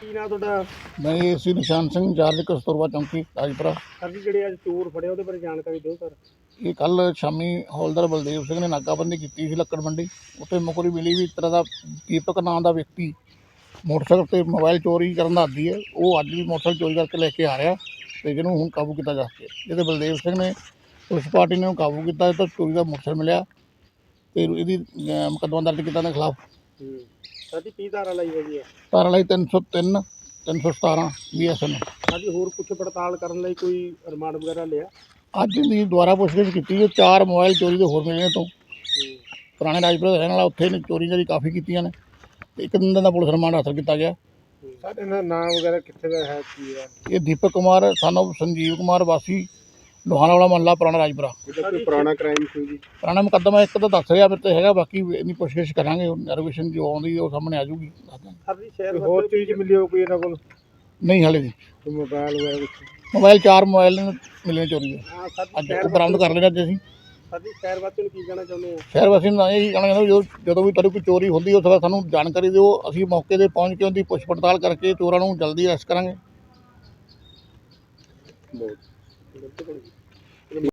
ਕੀ ਨਾਂ ਤੁਹਾਡਾ? ਮੈਂ ਏਸੀ ਨਿਸ਼ਾਨ ਸਿੰਘ ਇੰਚਾਰਜ ਕਸਤੂਰਬਾ ਚੌਂਕੀ ਰਾਜਪੁਰਾ। ਸਰ ਜੀ ਜਿਹੜੇ ਅੱਜ ਚੋਰ ਫੜੇ ਉਹਦੇ ਬਾਰੇ ਜਾਣਕਾਰੀ ਦਿਓ ਸਰ। ਇਹ ਕੱਲ ਸ਼ਾਮੀ ਹੌਲਦਾਰ ਬਲਦੇਵ ਸਿੰਘ ਨੇ ਨਾਕਾਬੰਦੀ ਕੀਤੀ ਸੀ ਲੱਕੜ ਮੰਡੀ ਉੱਥੇ ਮੁਕਰੀ ਮਿਲੀ ਵੀ ਇਸ ਤਰ੍ਹਾਂ ਦਾ ਦੀਪਕ ਨਾਂ ਦਾ ਵਿਅਕਤੀ ਮੋਟਰਸਾਈਕਲ ਤੇ ਮੋਬਾਈਲ ਚੋਰੀ ਕਰਨ ਦਾ ਆਦੀ ਹੈ। ਉਹ ਅੱਜ ਵੀ ਮੋਟਰਸਾਈਕਲ ਚੋਰੀ ਕਰਕੇ ਲੈ ਕੇ ਆ ਰਿਹਾ ਤੇ ਜਿਹਨੂੰ ਹੁਣ ਕਾਬੂ ਕੀਤਾ ਜਾ ਸਕੇ ਜਿਹਦੇ ਬਲਦੇਵ ਸਿੰਘ ਨੇ ਪੁਲਿਸ ਪਾਰਟੀ ਨੇ ਉਹਨੂੰ ਕਾਬੂ ਕੀਤਾ ਤੇ ਚੋਰੀ ਦਾ ਮੋਟਰਸਾਈਕਲ ਮਿਲਿਆ ਤੇ ਇਹਦੀ ਮੁਕੱਦਮਾ ਦਰਜ ਕੀਤਾ ਦੇ ਖਿਲਾਫ। ਹੂੰ ਧਾਰਾ ਲਾਈ ਹੈਗੀ ਹੈ। ਧਾਰਾ ਲਈ 303 317 ਬੀਐਸਐਨ ਜੀ ਹੋਰ ਪੁੱਛ ਪੜਤਾਲ ਕਰਨ ਲਈ ਕੋਈ ਰਿਮਾਂਡ ਵਗੈਰਾ ਲਿਆ? ਅੱਜ ਦੀ ਦੁਬਾਰਾ ਪੁੱਛਗਿੱਛ ਕੀਤੀ ਜੋ ਚਾਰ ਮੋਬਾਈਲ ਚੋਰੀ ਦੇ ਹੋਰ ਮਿਲੇ ਤੋਂ। ਹੂੰ। ਪੁਰਾਣੇ ਰਾਜਪੁਰਾ ਦਾ ਰਹਿਣ ਵਾਲਾ ਉੱਥੇ ਨੇ ਚੋਰੀ ਜਿਹੜੀ ਕਾਫੀ ਕੀਤੀਆਂ ਨੇ। ਤੇ ਇੱਕ ਦਿਨ ਦਾ ਪੁਲਿਸ ਰਿਮਾਂਡ ਹਾਸਲ ਕੀਤਾ ਗਿਆ। ਦਾ ਨਾਮ ਵਗੈਰਾ ਕਿੱਥੇ ਦਾ ਹੈ ਕੀ ਹੈ? ਇਹ ਦੀਪਕ ਕੁਮਾਰ ਸਾਨੂੰ ਸੰਜੀਵ ਕੁਮਾਰ ਵਾਸੀ ਲੋਹਾਣਾ ਵਾਲਾ ਮਹੱਲਾ ਪੁਰਾਣਾ ਰਾਜਪੁਰਾ। ਇਹਦਾ ਕੋਈ ਪੁਰਾਣਾ ਕ੍ਰਾਈਮ ਸੀ ਜੀ। ਪੁਰਾਣਾ ਮੁਕੱਦਮਾ ਇੱਕ ਤਾਂ ਦੱਸ ਰਿਹਾ ਮੇਰੇ ਤੇ ਹੈਗਾ ਬਾਕੀ ਇਹਦੀ ਪੁੱਛਗਿੱਛ ਕਰਾਂਗੇ ਨਰਵੇਸ਼ਨ ਜੋ ਆਉਂਦੀ ਉਹ ਸਾਹਮਣੇ ਆ ਜੀ ਸ਼ਹਿਰ ਹੋਰ ਚੀਜ਼ ਮਿਲੀ ਹੋ ਕੋਈ ਇਹਨਾਂ ਕੋਲ? ਨਹੀਂ ਹਾਲੇ ਜੀ। ਕੋਈ ਮੋਬਾਈਲ ਵਗੈਰਾ ਮੋਬਾਈਲ ਚਾਰ ਮੋਬਾਈਲ ਨੇ ਮਿਲੇ ਨੇ ਚੋਰੀ ਦੇ ਹਾਂ ਸਰ ਅੱਜ ਜੀ ਉਹ ਸ਼ਹਿਰ ਬਰਾਮਦ ਕਰ ਲੈਣਾ ਅਸੀਂ। ਸਰ ਜੀ ਸ਼ਹਿਰ ਵਾਸੀਆਂ ਨੂੰ ਕੀ ਕਹਿਣਾ ਚਾਹੁੰਦੇ ਆ ਸ਼ਹਿਰ ਵਾਸੀ ਨੂੰ ਇਹ ਹੀ ਕਹਿਣਾ ਚਾਹੁੰਦਾ ਜਦੋਂ ਜਦੋਂ ਵੀ ਤੁਹਾਡੀ ਕੋਈ ਚੋਰੀ ਹੁੰਦੀ ਉਸ ਵੇਲੇ ਸਾਨੂੰ ਜਾਣਕਾਰੀ ਦਿਓ। ਅਸੀਂ ਮੌਕੇ ਤੇ ਪਹੁੰਚ ਕੇ ਉਹਦੀ ਪੁੱਛ ਪੜਤਾਲ ਕਰਕੇ ਚੋਰਾਂ ਨੂੰ ਜਲਦੀ ਅਰੈਸਟ ਕਰਾਂਗੇ। ਬਹੁਤ।